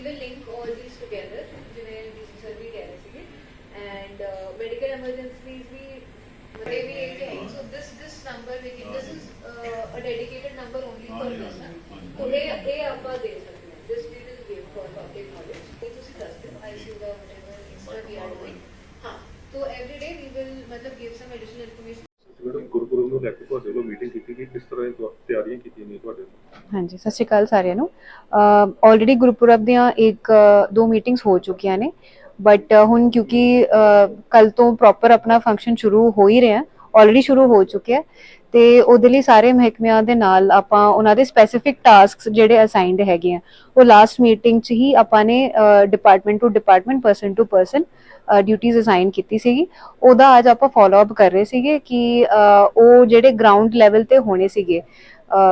all these together ਜਿਵੇਂ DC sir ਵੀ ਕਹਿ ਰਹੇ ਸੀਗੇ ਐਂਡ ਮੈਡੀਕਲ ਐਮਰਜੈਂਸੀਜ਼ ਵੀ they ਵੀ ਇਹ ਕਹੇ so this this number we this is a dedicated number only for this so ਇਹ ਇਹ ਆਪਾਂ ਦੇ ਸਕਦੇ ਹਾਂ this we will give for public knowledge ਤੇ ਤੁਸੀਂ ਦੱਸ ਦਿਓ ICU the whatever extra we are doing ਹਾਂ ਵੀ ਵਿਲ ਮਤਲਬ give some additional information madam Gurpurab ਨੂੰ ਲੈ ਕੇ ਤੁਹਾਡੇ ਵੱਲੋਂ ਮੀਟਿੰਗ ਕੀਤੀ ਗਈ, ਕਿਸ ਤਰ੍ਹਾਂ ਦੀਆਂ ਤਿਆਰੀਆਂ ਕੀਤੀਆਂ ਨੇ ਤੁਹਾਡੇ ਹਾਂਜੀ, ਸਤਿ ਸ਼੍ਰੀ ਅਕਾਲ ਸਾਰਿਆਂ ਨੂੰ। ਆਲਰੇਡੀ ਗੁਰਪੁਰਬ ਦੀਆਂ ਇੱਕ, ਦੋ ਮੀਟਿੰਗਸ ਹੋ ਚੁੱਕੀਆਂ ਨੇ ਬਟ ਹੁਣ ਕਿਉਂਕਿ ਕੱਲ ਤੋਂ ਪ੍ਰੋਪਰ ਆਪਣਾ ਫੰਕਸ਼ਨ ਸ਼ੁਰੂ ਹੋ ਹੀ ਰਿਹਾ ਆਲਰੇਡੀ ਸ਼ੁਰੂ ਹੋ ਚੁੱਕਿਆ ਤੇ ਉਹਦੇ ਲਈ ਸਾਰੇ ਮਹਿਕਮਿਆਂ ਦੇ ਨਾਲ ਆਪਾਂ ਉਹਨਾਂ ਦੇ ਸਪੈਸੀਫਿਕ ਟਾਸਕਸ ਜਿਹੜੇ ਅਸਾਈਨਡ ਹੈਗੇ ਆ, ਉਹ ਲਾਸਟ ਮੀਟਿੰਗ 'ਚ ਹੀ ਆਪਾਂ ਨੇ department to department person to person ਡਿਊਟੀਆਂ ਅਸਾਈਨ ਕੀਤੀ ਸੀਗੀ। ਉਹਦਾ ਅੱਜ ਆਪਾਂ ਫਾਲੋ ਅਪ ਕਰ ਰਹੇ ਸੀਗੇ ਕਿ ਉਹ ਜਿਹੜੇ ਗਰਾਊਂਡ ਲੈਵਲ ਤੇ ਹੋਣੇ ਸੀਗੇ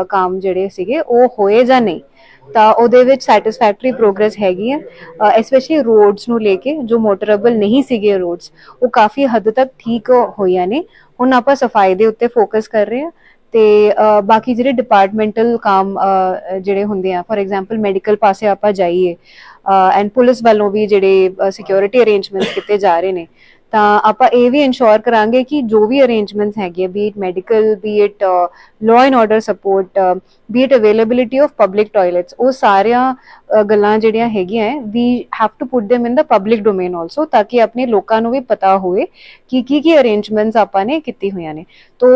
ਕੰਮ ਜਿਹੜੇ ਸੀਗੇ, ਉਹ ਹੋਏ ਜਾਂ ਨਹੀਂ, ਤਾਂ ਉਹਦੇ ਵਿੱਚ ਸੈਟੀਸਫੈਕਟਰੀ ਪ੍ਰੋਗਰੈਸ ਹੈਗੀ ਹੈ ਐਸਪੈਸ਼ਲੀ ਰੋਡਸ ਨੂੰ ਲੈ ਕੇ, ਜੋ ਮੋਟਰੇਬਲ ਨਹੀਂ ਸੀਗੇ ਰੋਡਸ ਉਹ ਕਾਫੀ ਹੱਦ ਤੱਕ ਠੀਕ ਹੋਈਆਂ ਨੇ। ਹੁਣ ਆਪਾਂ ਸਫ਼ਾਈ ਦੇ ਉੱਤੇ ਫੋਕਸ ਕਰ ਰਹੇ ਹਾਂ ਤੇ ਬਾਕੀ ਜਿਹੜੇ ਡਿਪਾਰਟਮੈਂਟਲ ਕੰਮ ਜਿਹੜੇ ਹੁੰਦੇ ਆ ਫੋਰ ਐਗਜ਼ਾਮਪਲ ਮੈਡੀਕਲ ਪਾਸੇ ਆਪਾਂ ਜਾਈਏ ਐਂਡ ਪੁਲਿਸ ਵੱਲੋਂ ਵੀ ਜਿਹੜੇ ਸਿਕਿਉਰਿਟੀ ਅਰੇਂਜਮੈਂਟਸ ਕੀਤੇ ਜਾ ਰਹੇ ਨੇ ਤਾਂ ਆਪਾਂ ਇਹ ਵੀ ਇਨਸ਼ੋਰ ਕਰਾਂਗੇ ਕਿ ਜੋ ਵੀ ਅਰੇਂਜਮੈਂਟਸ ਹੈਗੇ be it medical be it law and order support be it availability of public toilets ਉਹ ਸਾਰੀਆਂ ਗੱਲਾਂ ਜਿਹੜੀਆਂ ਹੈਗੀਆਂ we have to put them in the public domain also ਤਾਂ ਕਿ ਆਪਣੇ ਲੋਕਾਂ ਨੂੰ ਵੀ ਪਤਾ ਹੋਵੇ ਕਿ ਕੀ ਕੀ ਅਰੇਂਜਮੈਂਟਸ ਆਪਾਂ ਨੇ ਕੀਤੀ ਹੋਈਆਂ ਨੇ। ਤੋ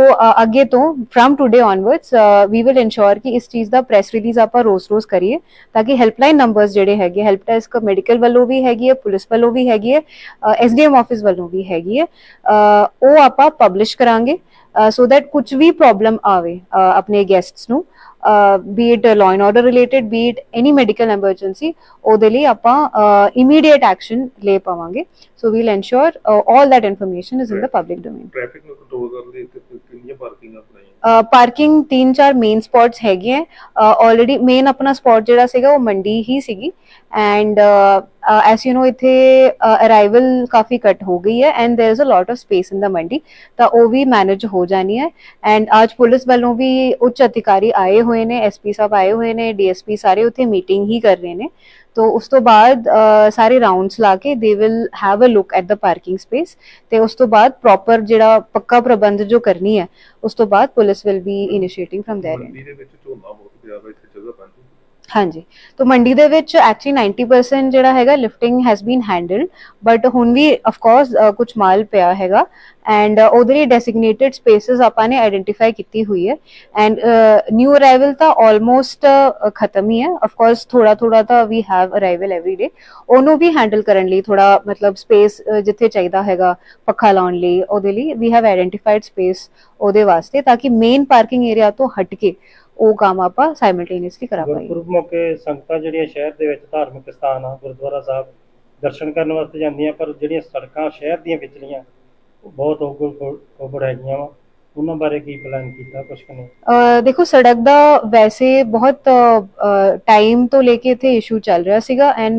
ਅੱਗੇ ਤੋਂ from today onwards we will ensure ਕਿ ਇਸ ਚੀਜ਼ ਦਾ ਪ੍ਰੈਸ ਰਿਲੀਜ਼ ਆਪਾਂ ਰੋਜ਼-ਰੋਜ਼ ਕਰੀਏ ਤਾਂ ਕਿ ਹੈਲਪਲਾਈਨ ਨੰਬਰਸ ਜਿਹੜੇ ਹੈਗੇ ਹੈਲਪ ਡੈਸਕ ਮੈਡੀਕਲ ਵੱਲੋਂ ਵੀ ਹੈਗੀ ਹੈ, ਪੁਲਿਸ ਵੱਲੋਂ ਵੀ ਹੈਗੀ ਹੈ ਐਸਡੀਐਮ ਆਫਿਸ ਵੱਲੋਂ ਵੀ ਹੈਗੀ ਹੈ। ਉਹ ਆਪਾਂ ਪਬਲਿਸ਼ ਕਰਾਂਗੇ ਸੋ ਦੈਟ ਕੁਝ ਵੀ ਪ੍ਰੋਬਲਮ ਆਵੇ ਆਪਣੇ ਗੈਸਟਸ ਨੂੰ। Be it law and order related be it any medical emergency ਉਹਦੇ ਲਈ ਆਪਾਂ ਇਮੀਡੀਏਟ ਐਕਸ਼ਨ ਲੈ ਪਾਵਾਂਗੇ। So we'll ensure all that information is in the public domain traffic ਨੂੰ ਕੰਟਰੋਲ ਕਰਨ ਲਈ ਕਿੰਨੀਆਂ ਪਾਰਕਿੰਗਾਂ ਬਣਾਈਆਂ ਪਾਰਕਿੰਗ ਤਿੰਨ ਚਾਰ ਮੇਨ ਸਪੌਟਸ ਹੈਗੇ ਹੈ ਆਲਰੇਡੀ ਮੇਨ ਆਪਣਾ ਸਪੌਟ ਜਿਹੜਾ ਸੀਗਾ ਉਹ ਮੰਡੀ ਹੀ ਸੀਗੀ। ਐਂਡ ਐਸ ਯੂ نو ਇੱਥੇ ਅਰਾਈਵਲ ਕਾਫੀ ਘੱਟ ਹੋ ਗਈ ਹੈ and there is a lot of space in the mandi ਤਾਂ ਉਹ ਵੀ ਮੈਨੇਜ ਹੋ ਜਾਣੀ ਹੈ ਐਂਡ ਅੱਜ ਪੁਲਿਸ ਵੱਲੋਂ ਵੀ ਉੱਚ ਅਧਿਕਾਰੀ ਆਏ ਹੋਏ ਨੇ ਐਸਪੀ ਸਾਹਿਬ ਆਏ ਹੋਏ ਨੇ ਡੀਐਸਪੀ ਸਾਰੇ ਉੱਥੇ ਮੀਟਿੰਗ ਹੀ ਕਰ ਰਹੇ ਨੇ ਤੋ ਉਸ ਤੋਂ ਬਾਅਦ ਅ, ਸਾਰੇ ਰਾਉਂਡਸ ਲਾ ਕੇ they will have a look at the parking space ਤੇ ਉਸ ਤੋਂ ਬਾਅਦ ਪ੍ਰੋਪਰ ਜਿਹੜਾ ਪੱਕਾ ਪ੍ਰਬੰਧ ਜੋ ਕਰਨੀ ਹੈ ਉਸ ਤੋਂ ਬਾਅਦ police will be initiating from there mandi ਹਾਂਜੀ। ਤੋਂ ਮੰਡੀ ਦੇ ਵਿੱਚ ਐਕਚੁਅਲੀ 90% ਜਿਹੜਾ ਹੈਗਾ lifting has been handled but ਹੁਣ ਵੀ ਆਫ ਕੋਰਸ ਕੁਝ ਮਾਲ ਪਿਆ ਹੈਗਾ ਐਂਡ ਉਹਦੇ ਲਈ ਡੈਸਿਗਨੇਟਿਡ ਸਪੇਸਿਸ ਆਪਾਂ ਨੇ ਆਇਡੈਂਟੀਫਾਈ ਕੀਤੀ ਹੋਈ ਹੈ ਐਂਡ ਨਿਊ ਅਰਾਈਵਲ ਤਾਂ ਆਲਮੋਸਟ ਖਤਮ ਹੀ ਹੈ। ਆਫ ਕੋਰਸ ਥੋੜਾ ਥੋੜਾ ਤਾਂ ਵੀ ਹੈਵ ਅਰਾਈਵਲ ਐਵਰੀ ਡੇ ਉਹਨੂੰ ਵੀ ਹੈਂਡਲ ਕਰਨ ਲਈ ਥੋੜਾ ਮਤਲਬ ਸਪੇਸ ਜਿੱਥੇ ਚਾਹੀਦਾ ਹੈਗਾ ਪੱਖਾ ਲਾਉਣ ਲਈ, ਉਹਦੇ ਲਈ ਵੀ ਹੈਵ ਆਇਡੈਂਟੀਫਾਈਡ ਸਪੇਸ ਉਹਦੇ ਵਾਸਤੇ ਤਾਂ ਕਿ ਮੇਨ ਪਾਰਕਿੰਗ ਏਰੀਆ ਤੋਂ ਹਟ ਕੇ ਉਹ ਕੰਮ ਆਪਾਂ ਸਾਈਮਲਟੇਨੀਅਸਲੀ ਕਰਾ ਪਾਈਏ। ਗੁਰਪੁਰਬ ਮੌਕੇ ਸੰਗਤਾਂ ਜਿਹੜੀਆਂ ਸ਼ਹਿਰ ਦੇ ਵਿੱਚ ਧਾਰਮਿਕ ਸਥਾਨ ਆ ਗੁਰਦੁਆਰਾ ਸਾਹਿਬ ਦਰਸ਼ਨ ਕਰਨ ਵਾਸਤੇ ਜਾਂਦੀਆਂ ਪਰ ਜਿਹੜੀਆਂ ਸੜਕਾਂ ਸ਼ਹਿਰ ਦੀਆਂ ਵਿਚਲੀਆਂ ਬਹੁਤ ਓਗੜ ਹੈਗੀਆਂ ਵਾ। ਉਹਨਾਂ ਬਾਰੇ ਕੀ ਪਲਾਨ ਕੀਤਾ ਕੁਛ ਕਿ ਨਹੀਂ? ਅ, ਦੇਖੋ ਸੜਕ ਦਾ ਵੈਸੇ ਬਹੁਤ ਟਾਈਮ ਤੋਂ ਲੈ ਕੇ ਇੱਥੇ ਇਸ਼ੂ ਚੱਲ ਰਿਹਾ ਸੀਗਾ ਐਂਡ